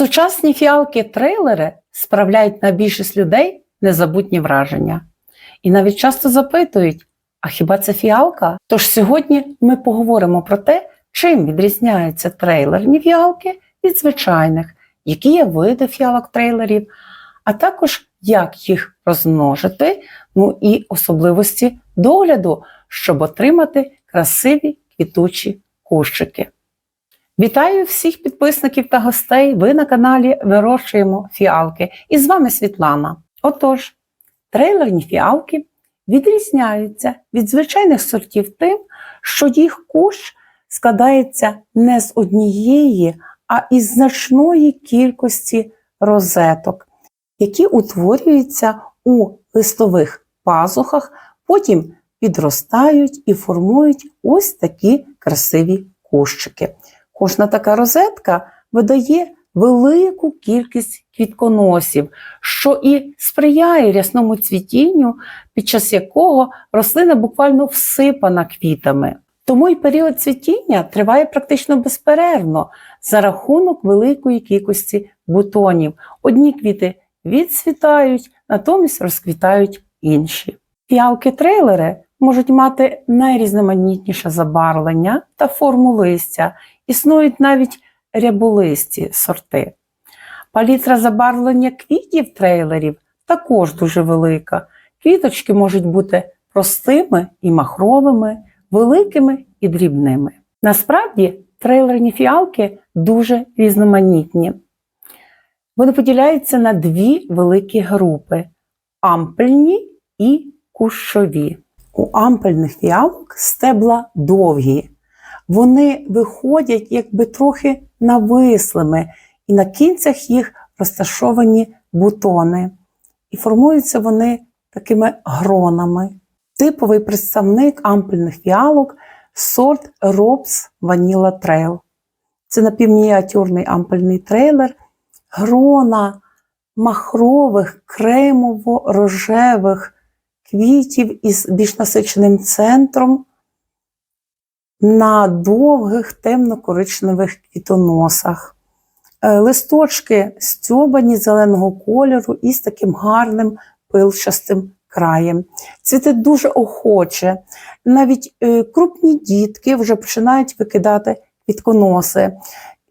Сучасні фіалки-трейлери справляють на більшість людей незабутні враження. І навіть часто запитують: а хіба це фіалка? Тож сьогодні ми поговоримо про те, чим відрізняються трейлерні фіалки від звичайних, які є види фіалок-трейлерів, а також як їх розмножити, ну і особливості догляду, щоб отримати красиві квітучі кущики. Вітаю всіх підписників та гостей. Ви на каналі Вирощуємо фіалки. І з вами Світлана. Отож, трейлерні фіалки відрізняються від звичайних сортів тим, що їх кущ складається не з однієї, а із значної кількості розеток, які утворюються у листових пазухах, потім підростають і формують ось такі красиві кущики. Кожна така розетка видає велику кількість квітконосів, що і сприяє рясному цвітінню, під час якого рослина буквально всипана квітами. Тому й період цвітіння триває практично безперервно за рахунок великої кількості бутонів. Одні квіти відцвітають, натомість розквітають інші. Фіалки-трейлери можуть мати найрізноманітніше забарвлення та форму листя, існують навіть ряболисті сорти. Палітра забарвлення квітів трейлерів також дуже велика. Квіточки можуть бути простими і махровими, великими і дрібними. Насправді, трейлерні фіалки дуже різноманітні. Вони поділяються на дві великі групи ампельні і кущові. У ампельних фіалок стебла довгі. Вони виходять якби трохи навислими, і на кінцях їх розташовані бутони. І формуються вони такими гронами. Типовий представник ампельних фіалок сорт Робс Vanilla Trail. Це напівмініатюрний ампельний трейлер, грона махрових, кремово-рожевих квітів із більш насиченим центром на довгих темно-коричневих квітоносах. Е, Листочки стьобані зеленого кольору із таким гарним пилчастим краєм. Цвіте дуже охоче. Навіть е, крупні дітки вже починають викидати квітконоси.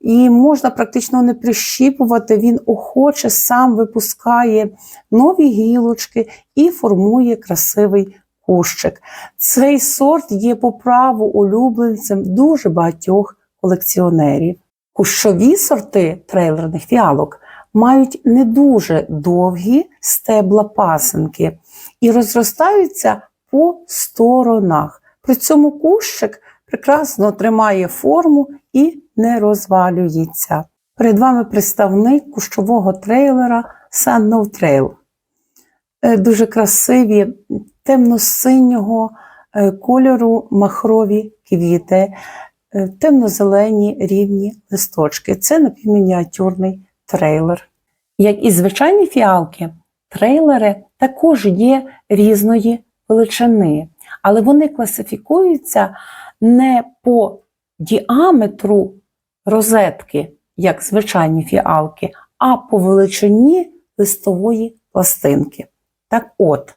І можна практично не прищіпувати, він охоче сам випускає нові гілочки і формує красивий кущик. Цей сорт є по праву улюбленцем дуже багатьох колекціонерів. Кущові сорти трейлерних фіалок мають не дуже довгі стебла пасинки і розростаються по сторонах. При цьому кущик прекрасно тримає форму і не розвалюється. Перед вами представник кущового трейлера Sun No Trail. Е, Дуже красиві темно-синього е, кольору махрові квіти, е, темно-зелені рівні листочки. Це напівмініатюрний трейлер. Як і звичайні фіалки, трейлери також є різної величини, але вони класифікуються не по діаметру розетки, як звичайні фіалки, а по величині листової пластинки. Так от,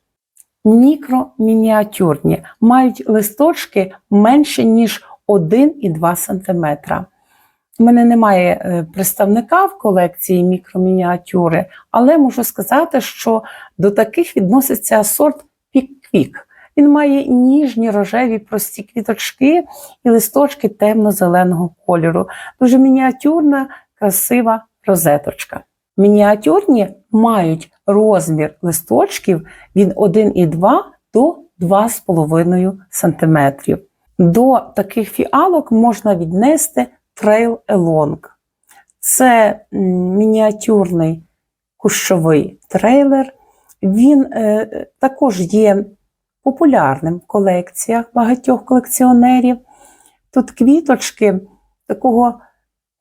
мікромініатюрні мають листочки менше, ніж 1,2 см. У мене немає е, представника в колекції мікромініатюри, але можу сказати, що до таких відноситься сорт пік-квік. Він має ніжні рожеві прості квіточки і листочки темно-зеленого кольору. Дуже мініатюрна, красива розеточка. Мініатюрні мають розмір листочків від 1,2 до 2,5 см. До таких фіалок можна віднести трейл елонг. Це мініатюрний кущовий трейлер. Він е, також є популярним в колекціях багатьох колекціонерів. Тут квіточки такого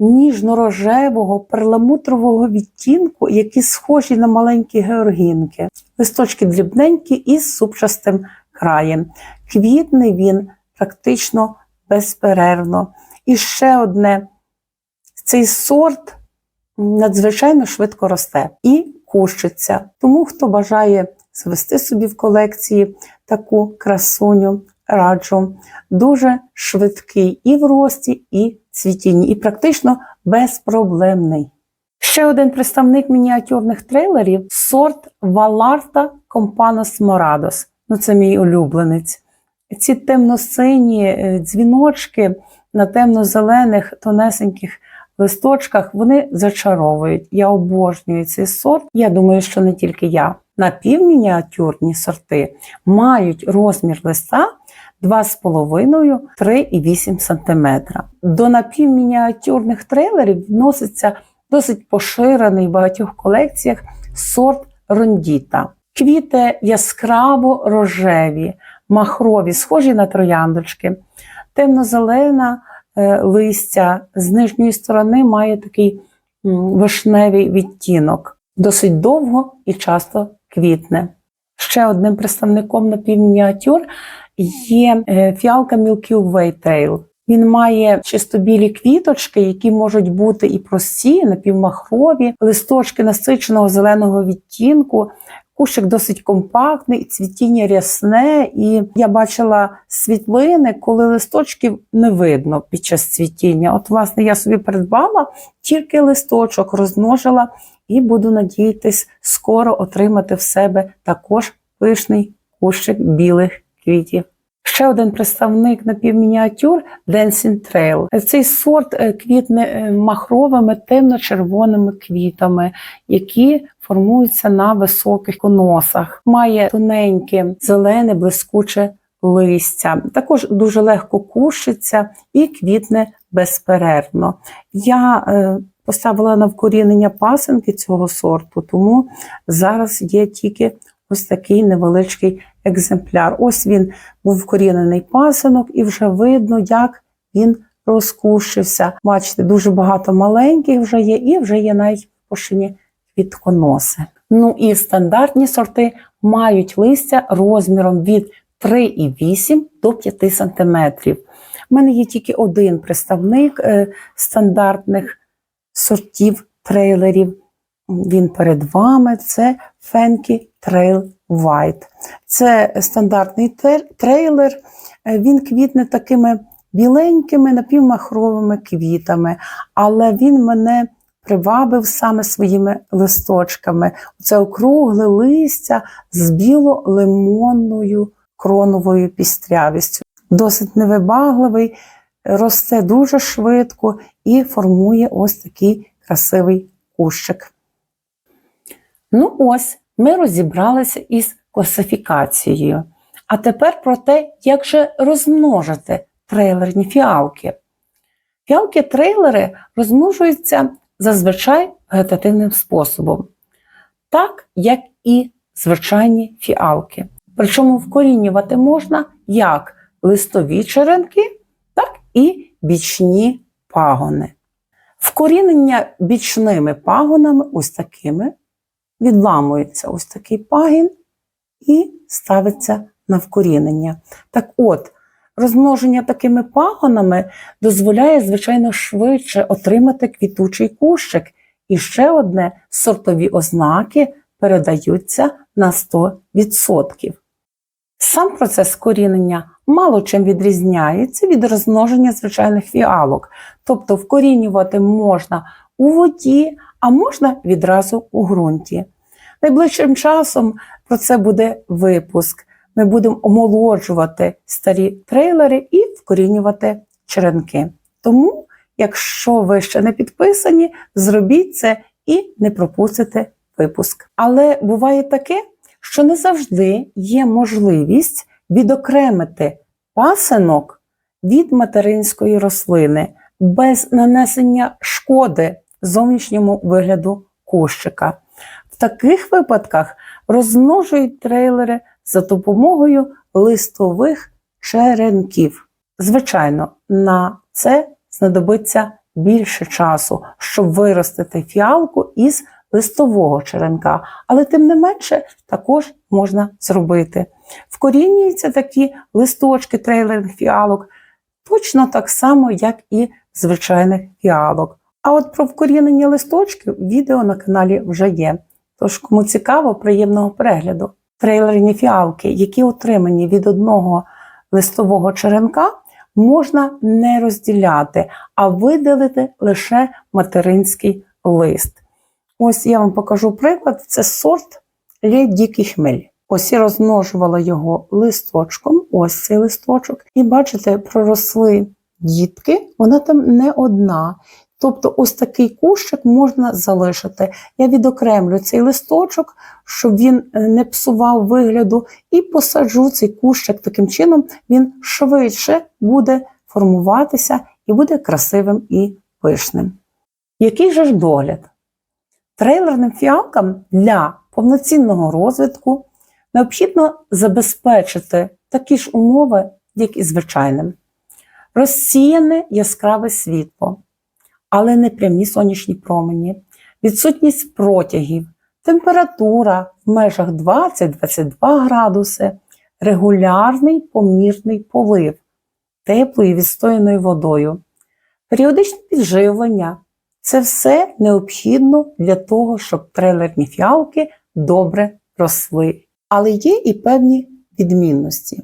ніжно-рожевого, перламутрового відтінку, які схожі на маленькі георгінки. Листочки дрібненькі із супчастим краєм. Квітний він практично безперервно. І ще одне: цей сорт надзвичайно швидко росте і кущиться. Тому, хто бажає звести собі в колекції таку красуню, раджу, дуже швидкий і в рості, і цвітінні, і практично безпроблемний. Ще один представник мініатюрних трейлерів сорт Валарта Компанос Морадос. Ну, це мій улюбленець. Ці темно-сині е, дзвіночки на темно-зелених тонесеньких листочках вони зачаровують. Я обожнюю цей сорт. Я думаю, що не тільки я. Напівмініатюрні сорти мають розмір листа 2,5-3,8 см. До напівмініатюрних трейлерів вноситься досить поширений в багатьох колекціях сорт рондіта. Квіти яскраво рожеві, махрові, схожі на трояндочки, темно-зелена е, листя з нижньої сторони має такий вишневий відтінок, досить довго і часто квітне. Ще одним представником напівмініатюр є е, фіалка Milky Way Trail. Він має чистобілі квіточки, які можуть бути і прості, напівмахрові, листочки насиченого зеленого відтінку. Кущик досить компактний, цвітіння рясне, і я бачила світлини, коли листочків не видно під час цвітіння. От, власне, я собі придбала тільки листочок, розмножила і буду надіятись скоро отримати в себе також пишний кущик білих квітів. Ще один представник напівмініатюр Dancing Trail. Цей сорт е, квітне е, махровими темно-червоними квітами, які формуються на високих коносах. Має тоненьке, зелене, блискуче листя. Також дуже легко кушиться і квітне безперервно. Я е, поставила на вкорінення пасенки цього сорту, тому зараз є тільки ось такий невеличкий екземпляр. Ось він був вкорінений пасинок, і вже видно, як він розкушився. Бачите, дуже багато маленьких вже є, і вже є навіть пошині квітконоси. Ну і стандартні сорти мають листя розміром від 3,8 до 5 см. У мене є тільки один представник е, стандартних сортів трейлерів. Він перед вами це Фенкі Trail White. Це стандартний трейлер, е, він квітне такими біленькими напівмахровими квітами, але він мене привабив саме своїми листочками. Це округле листя з біло-лимонною кроновою пістрявістю. Досить невибагливий, росте дуже швидко і формує ось такий красивий кущик. Ну ось, ми розібралися із класифікацією. А тепер про те, як же розмножити трейлерні фіалки. Фіалки-трейлери розмножуються зазвичай вегетативним способом, так як і звичайні фіалки. Причому вкорінювати можна як листові черенки, так і бічні пагони. Вкорінення бічними пагонами, ось такими, відламується ось такий пагін і ставиться на вкорінення. Так от, розмноження такими пагонами дозволяє, звичайно, швидше отримати квітучий кущик. І ще одне сортові ознаки передаються на 100%. Сам процес корінення мало чим відрізняється від розмноження звичайних фіалок, тобто вкорінювати можна у воді, а можна відразу у ґрунті. Найближчим часом про це буде випуск. Ми будемо омолоджувати старі трейлери і вкорінювати черенки. Тому, якщо ви ще не підписані, зробіть це і не пропустите випуск. Але буває таке, що не завжди є можливість відокремити пасинок від материнської рослини без нанесення шкоди зовнішньому вигляду кущика. В таких випадках розмножують трейлери за допомогою листових черенків. Звичайно, на це знадобиться більше часу, щоб виростити фіалку із листового черенка, але тим не менше також можна зробити. Вкорінюються такі листочки трейлерних фіалок точно так само, як і звичайних фіалок. А от про вкорінення листочків відео на каналі вже є. Тож, кому цікаво, приємного перегляду. Трейлерні фіалки, які отримані від одного листового черенка, можна не розділяти, а видалити лише материнський лист. Ось я вам покажу приклад: це сорт Лє Дікий Хмель. Ось я розмножувала його листочком, ось цей листочок, і бачите, проросли дітки, вона там не одна. Тобто, ось такий кущик можна залишити. Я відокремлю цей листочок, щоб він е, не псував вигляду, і посаджу цей кущик таким чином, він швидше буде формуватися і буде красивим і пишним. Який же ж догляд? Трейлерним фіалкам для повноцінного розвитку необхідно забезпечити такі ж умови, як і звичайним. Розсіяне яскраве світло, але не прямі сонячні промені, відсутність протягів, температура в межах 20-22 градуси, регулярний помірний полив теплою відстояною водою, періодичне підживлення. Це все необхідно для того, щоб трейлерні фіалки добре росли. Але є і певні відмінності.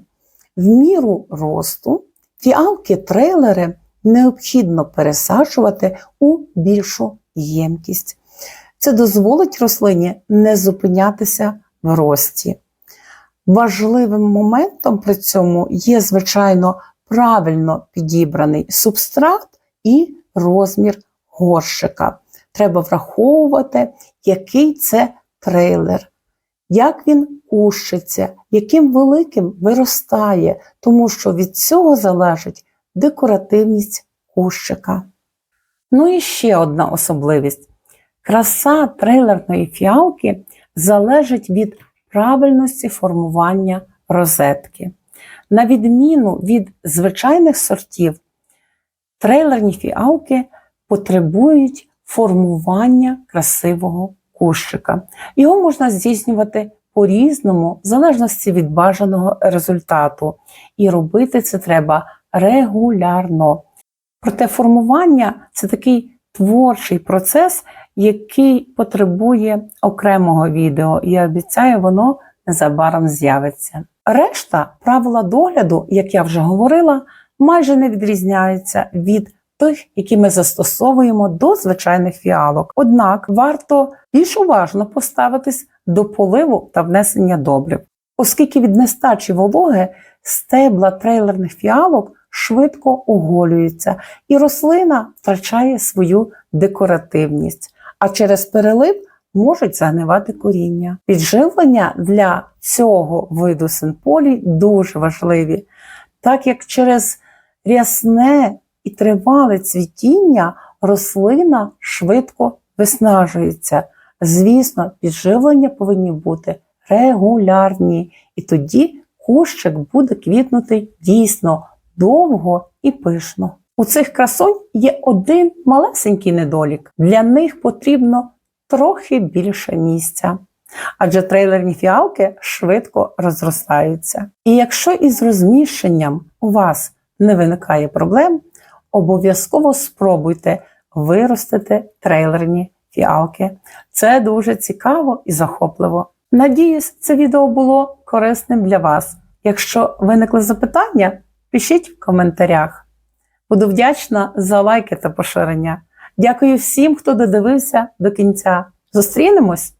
В міру росту фіалки-трейлери необхідно пересаджувати у більшу ємкість. Це дозволить рослині не зупинятися в рості. Важливим моментом при цьому є, звичайно, правильно підібраний субстрат і розмір горщика. Треба враховувати, який це трейлер, як він кущиться, яким великим виростає, тому що від цього залежить декоративність кущика. Ну і ще одна особливість. Краса трейлерної фіалки залежить від правильності формування розетки. На відміну від звичайних сортів, трейлерні фіалки потребують формування красивого кущика. Його можна здійснювати по-різному, в залежності від бажаного результату. І робити це треба регулярно. Проте формування це такий творчий процес, який потребує окремого відео. І я обіцяю, воно незабаром з'явиться. Решта правила догляду, як я вже говорила, майже не відрізняються від тих, які ми застосовуємо до звичайних фіалок. Однак варто більш уважно поставитись до поливу та внесення добрив, оскільки від нестачі вологи стебла трейлерних фіалок швидко оголюються, і рослина втрачає свою декоративність, а через перелив можуть загнивати коріння. Підживлення для цього виду синполій дуже важливі, так як через рясне і тривале цвітіння рослина швидко виснажується. Звісно, підживлення повинні бути регулярні, і тоді кущик буде квітнути дійсно довго і пишно. У цих красонь є один малесенький недолік. Для них потрібно трохи більше місця. Адже трейлерні фіалки швидко розростаються. І якщо із розміщенням у вас не виникає проблем, обов'язково спробуйте виростити трейлерні фіалки. Це дуже цікаво і захопливо. Надіюсь, це відео було корисним для вас. Якщо виникли запитання, пишіть в коментарях. Буду вдячна за лайки та поширення. Дякую всім, хто додивився до кінця. Зустрінемось!